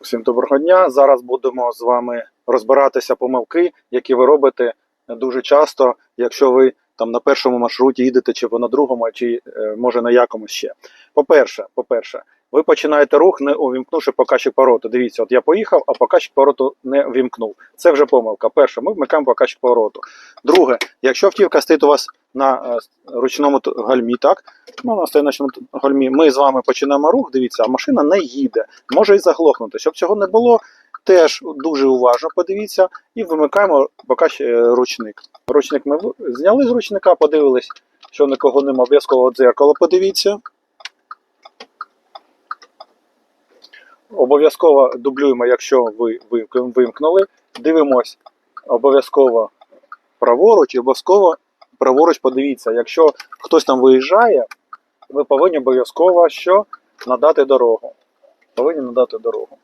Всім доброго дня. Зараз будемо з вами розбиратися помилки, які ви робите дуже часто, якщо ви там на першому маршруті їдете, чи на другому, чи е, може на якомусь ще. По-перше, по-перше, ви починаєте рух, не увімкнувши показчик повороту. Дивіться, от я поїхав, а показчик повороту не вімкнув. Це вже помилка. Перше, ми вмикаємо показчик повороту. Друге, якщо автівка стоїть у вас на е, ручному гальмі, так ну, стоїть на ручному гальмі, ми з вами починаємо рух. Дивіться, а машина не їде, може і заглохнути. Щоб цього не було, теж дуже уважно подивіться і вимикаємо показчик е, ручник. Ручник ми зняли з ручника, подивились, що нікого нема, обов'язково дзеркало подивіться. Обов'язково дублюємо, якщо ви вимкнули. Дивимось обов'язково праворуч і обов'язково праворуч подивіться. Якщо хтось там виїжджає, ви повинні обов'язково що надати дорогу. Повинні надати дорогу.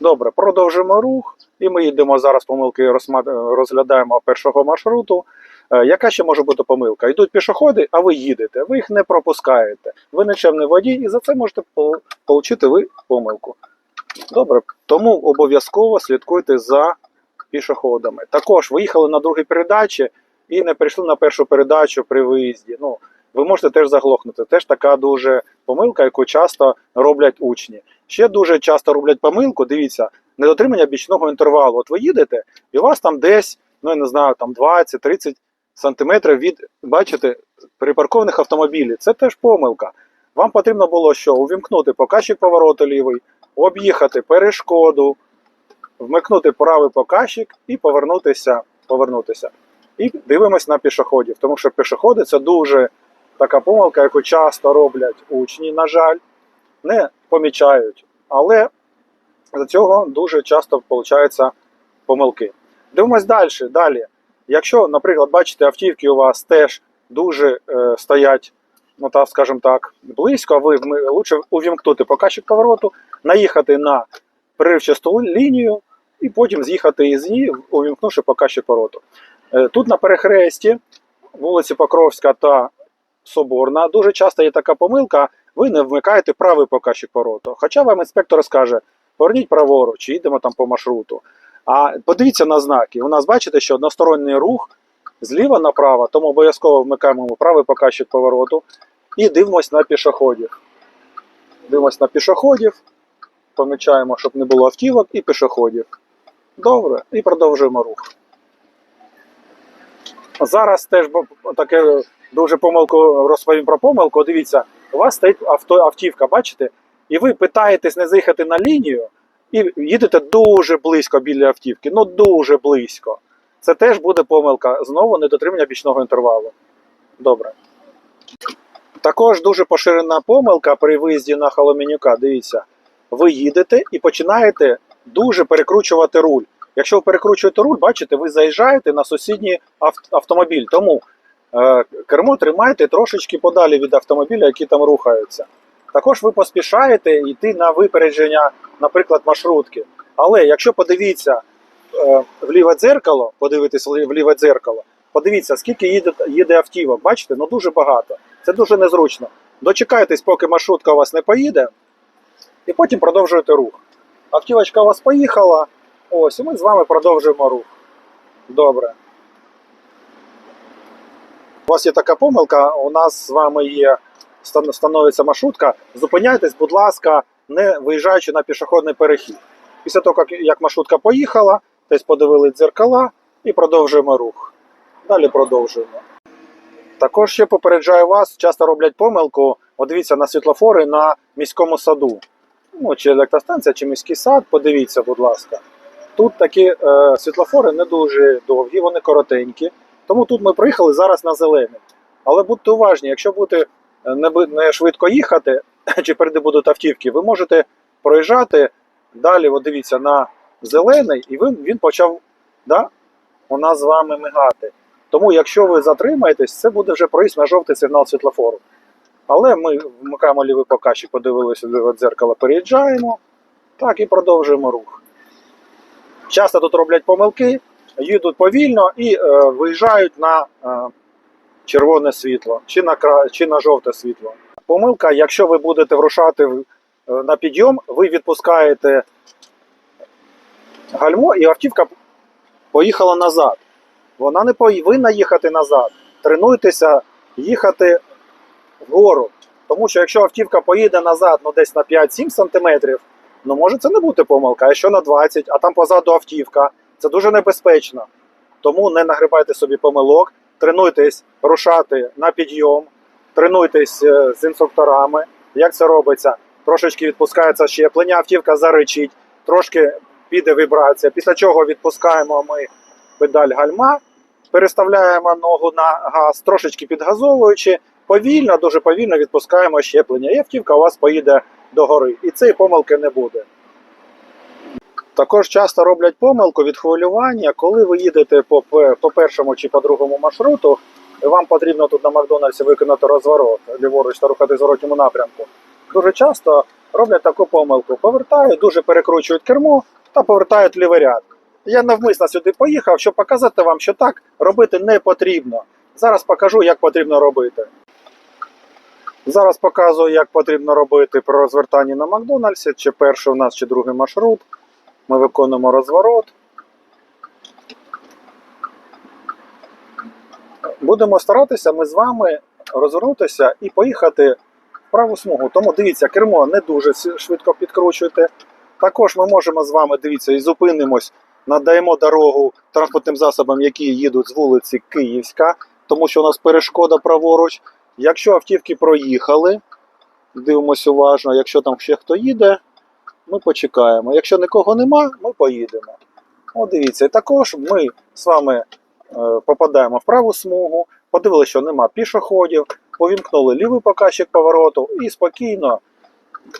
Добре, продовжимо рух. І ми йдемо зараз помилки, розглядаємо першого маршруту. Е, Яка ще може бути помилка? Йдуть пішоходи, а ви їдете, ви їх не пропускаєте. Ви нечемний водій, і за це можете отримати ви помилку. Добре, тому обов'язково слідкуйте за пішоходами. Також ви їхали на другій передачі і не прийшли на першу передачу при виїзді. Ну, ви можете теж заглохнути. Теж така дуже помилка, яку часто роблять учні. Ще дуже часто роблять помилку, дивіться, недотримання бічного інтервалу. От ви їдете, і у вас там десь, ну я не знаю, там 20-30 сантиметрів від, бачите, припаркованих автомобілів. Це теж помилка. Вам потрібно було що? Увімкнути показчик повороту лівий, об'їхати перешкоду, вмикнути правий показчик і повернутися. повернутися. І дивимось на пішоходів, тому що пішоходи це дуже така помилка, яку часто роблять учні, на жаль, не помічають. Але за цього дуже часто виходять помилки. Дивимось далі. Далі. Якщо, наприклад, бачите, автівки у вас теж дуже е, стоять, ну так, скажімо так, близько, а ви лучше увімкнути показчик повороту, наїхати на переривчасту лінію і потім з'їхати із ній, увімкнувши показчик повороту. Е, Тут на перехресті вулиці Покровська та Соборна дуже часто є така помилка, ви не вмикаєте правий показчик повороту. Хоча вам інспектор скаже, поверніть праворуч, їдемо там по маршруту. А подивіться на знаки. У нас бачите, що односторонній рух зліва направо, тому обов'язково вмикаємо правий показчик повороту і дивимось на пішоходів. Дивимось на пішоходів, помічаємо, щоб не було автівок і пішоходів. Добре, і продовжуємо рух. Зараз теж таке дуже помилку розповім про помилку. Дивіться, у вас стоїть авто, автівка, бачите? І ви питаєтесь не заїхати на лінію і їдете дуже близько біля автівки. Ну дуже близько. Це теж буде помилка. Знову недотримання бічного інтервалу. Добре. Також дуже поширена помилка при виїзді на Холоменюка. Дивіться, ви їдете і починаєте дуже перекручувати руль. Якщо ви перекручуєте руль, бачите, ви заїжджаєте на сусідній авт- автомобіль. Тому е, кермо тримайте трошечки подалі від автомобіля, які там рухаються. Також ви поспішаєте йти на випередження, наприклад, маршрутки. Але якщо подивіться е, в ліве дзеркало, подивитись в ліве дзеркало, подивіться, скільки їде, їде автівок. Бачите, ну дуже багато. Це дуже незручно. Дочекайтесь, поки маршрутка у вас не поїде, і потім продовжуєте рух. Автівочка у вас поїхала. Ось, і ми з вами продовжуємо рух. Добре. У вас є така помилка, у нас з вами є становиться маршрутка. Зупиняйтесь, будь ласка, не виїжджаючи на пішохідний перехід. Після того, як, маршрутка поїхала, десь подивили дзеркала і продовжуємо рух. Далі продовжуємо. Також ще попереджаю вас, часто роблять помилку. От дивіться на світлофори на міському саду. Ну, чи електростанція, чи міський сад, подивіться, будь ласка. Тут такі е, світлофори не дуже довгі, вони коротенькі. Тому тут ми приїхали зараз на зелений. Але будьте уважні, якщо будете не, швидко їхати, чи переді будуть автівки, ви можете проїжджати далі, от дивіться, на зелений, і він, він почав да, у нас з вами мигати. Тому, якщо ви затримаєтесь, це буде вже проїзд на жовтий сигнал світлофору. Але ми вмикаємо лівий показчик, подивилися в дзеркало, переїжджаємо, так і продовжуємо рух. Часто тут роблять помилки, їдуть повільно і е, виїжджають на е, червоне світло чи на, кра- чи на жовте світло. Помилка, якщо ви будете врушати е, на підйом, ви відпускаєте гальмо і автівка поїхала назад. Вона не повинна їхати назад. Тренуйтеся їхати вгору. Тому що якщо автівка поїде назад ну, десь на 5-7 см, ну може це не бути помилка, а якщо на 20, а там позаду автівка, це дуже небезпечно. Тому не нагрибайте собі помилок, тренуйтесь рушати на підйом, тренуйтесь е, з інструкторами. Як це робиться? Трошечки відпускається щеплення, автівка заричить, трошки піде вібрація. Після чого відпускаємо ми педаль гальма, переставляємо ногу на газ, трошечки підгазовуючи, повільно, дуже повільно відпускаємо щеплення. І автівка у вас поїде догори. І цієї помилки не буде. Також часто роблять помилку від хвилювання, коли ви їдете по, по першому чи по другому маршруту, і вам потрібно тут на Макдональдсі виконати розворот ліворуч та рухати в зворотньому напрямку. Дуже часто роблять таку помилку. Повертають, дуже перекручують кермо та повертають лівий ряд. Я навмисно сюди поїхав, щоб показати вам, що так робити не потрібно. Зараз покажу, як потрібно робити. Зараз показую, як потрібно робити при розвертанні на Макдональдсі, чи перший у нас, чи другий маршрут. Ми виконуємо розворот. Будемо старатися ми з вами розвернутися і поїхати в праву смугу. Тому дивіться, кермо не дуже швидко підкручуйте. Також ми можемо з вами, дивіться, і зупинимось, надаємо дорогу транспортним засобам, які їдуть з вулиці Київська, тому що у нас перешкода праворуч. Якщо автівки проїхали, дивимося уважно, якщо там ще хто їде, ми почекаємо. Якщо нікого нема, ми поїдемо. От дивіться, і також ми з вами е, попадаємо в праву смугу, подивилися, що нема пішоходів, увімкнули лівий показчик повороту і спокійно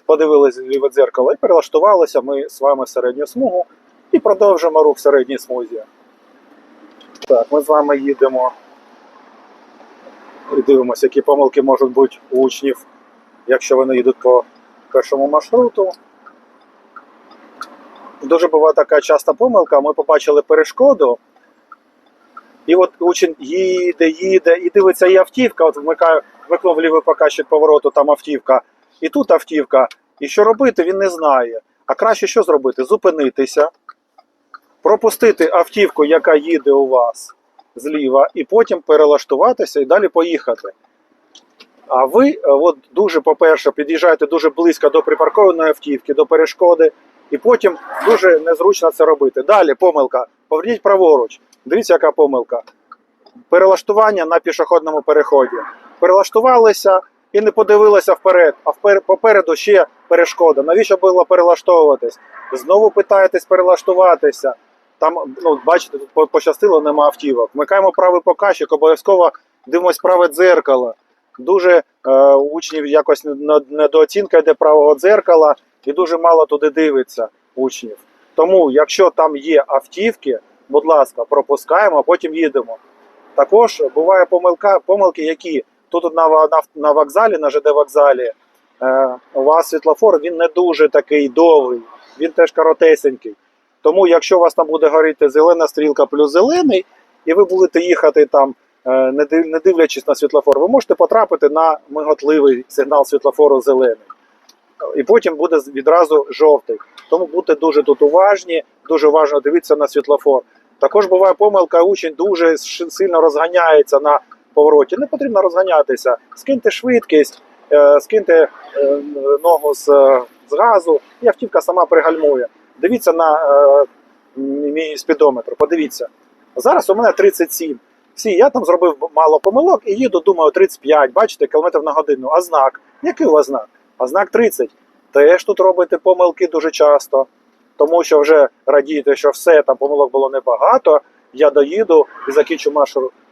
подивилися ліве дзеркало і перелаштувалися ми з вами в середню смугу і продовжимо рух в середній смузі. Так, ми з вами їдемо і дивимося, які помилки можуть бути у учнів, якщо вони їдуть по першому маршруту. Дуже буває така часта помилка. Ми побачили перешкоду, і от учень їде, їде, і дивиться, і автівка. От вмикаю, вмикнув лівий показчик повороту, там автівка, і тут автівка. І що робити, він не знає. А краще що зробити? Зупинитися, пропустити автівку, яка їде у вас зліва, і потім перелаштуватися і далі поїхати. А ви, е, от дуже, по-перше, під'їжджаєте дуже близько до припаркованої автівки, до перешкоди, і потім дуже незручно це робити. Далі помилка. Поверніть праворуч. Дивіться, яка помилка. Перелаштування на пішохідному переході. Перелаштувалися і не подивилися вперед, а попереду ще перешкода. Навіщо було перелаштовуватись? Знову питаєтесь перелаштуватися. Там, ну, бачите, тут пощастило, нема автівок. Вмикаємо правий показчик, обов'язково дивимось праве дзеркало. Дуже е, учнів якось не- недооцінка йде правого дзеркала, і дуже мало туди дивиться учнів. Тому, якщо там є автівки, будь ласка, пропускаємо, а потім їдемо. Також буває помилка, помилки, які тут на, на, на вокзалі, на ЖД вокзалі, е, у вас світлофор він не дуже такий довгий, він теж коротесенький. Тому, якщо у вас там буде горіти зелена стрілка плюс зелений, і ви будете їхати там, е, не дивлячись на світлофор, ви можете потрапити на миготливий сигнал світлофору зелений. І потім буде відразу жовтий. Тому будьте дуже тут уважні, дуже уважно дивитися на світлофор. Також буває помилка, учень дуже сильно розганяється на повороті. Не потрібно розганятися. Скиньте швидкість, е, скиньте е, ногу з, е, з газу, і автівка сама пригальмує. Дивіться на мій спідометр, подивіться. Зараз у мене 37. Всі, я там зробив мало помилок і їду, думаю, 35, бачите, кілометр на годину. А знак? Який у вас знак? А знак 30. Теж тут робите помилки дуже часто, тому що вже радієте, що все, там помилок було небагато, я доїду і закінчу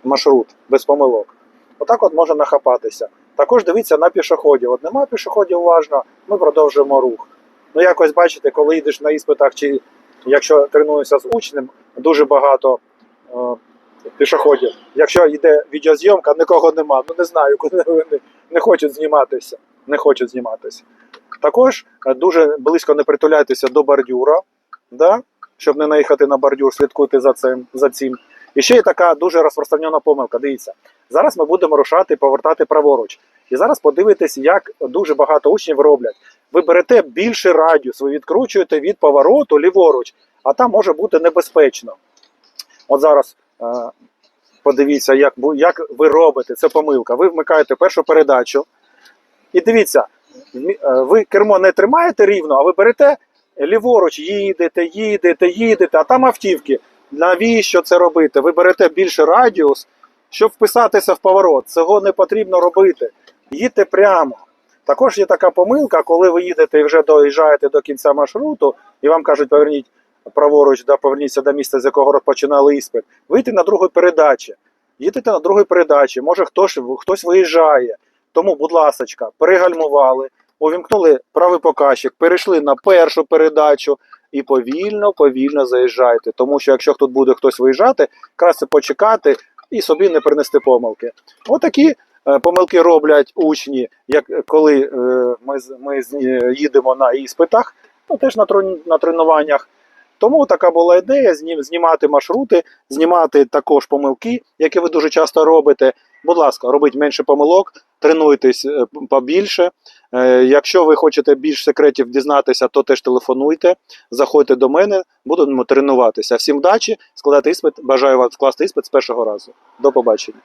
маршрут, без помилок. Отак от може нахапатися. Також дивіться на пішоходів. От немає пішоходів уважно, ми продовжуємо рух. Ну, якось бачите, коли йдеш на іспитах, чи якщо тренуєшся з учнем, дуже багато е, пішоходів. Якщо йде відеозйомка, нікого нема. Ну не знаю, куди вони не хочуть зніматися. Не хочуть зніматися. Також е, дуже близько не притуляйтеся до бордюра. Да? щоб не наїхати на бордюр, слідкуйте за цим. За цим. І ще є така дуже розпространена помилка. Дивіться, зараз ми будемо рушати, повертати праворуч. І зараз подивитесь, як дуже багато учнів роблять. Ви берете більший радіус, ви відкручуєте від повороту ліворуч, а там може бути небезпечно. От зараз е, подивіться, як, як ви робите, це помилка. Ви вмикаєте першу передачу. І дивіться, е, ви кермо не тримаєте рівно, а ви берете ліворуч, їдете, їдете, їдете, а там автівки. Навіщо це робити? Ви берете більше радіус, щоб вписатися в поворот. Цього не потрібно робити. Їдьте прямо. Також є така помилка, коли ви їдете і вже доїжджаєте до кінця маршруту, і вам кажуть, поверніть праворуч, да, поверніться до місця, з якого розпочинали іспит. Вийти на другу передачі. Їдете на другій передачі, може хтось, хтось виїжджає. Тому, будь ласка, перегальмували, увімкнули правий показчик, перейшли на першу передачу і повільно, повільно заїжджайте. Тому що якщо тут буде хтось виїжджати, краще почекати і собі не принести помилки. Отакі е, помилки роблять учні, як коли е, ми, ми е, їдемо на іспитах, ну теж на, трен- на тренуваннях. Тому така була ідея знім- знімати маршрути, знімати також помилки, які ви дуже часто робите. Будь ласка, робіть менше помилок, тренуйтесь е, побільше. Е, Якщо ви хочете більш секретів дізнатися, то теж телефонуйте, заходьте до мене, будемо тренуватися. Всім вдачі, складати іспит. Бажаю вам скласти іспит з першого разу. До побачення.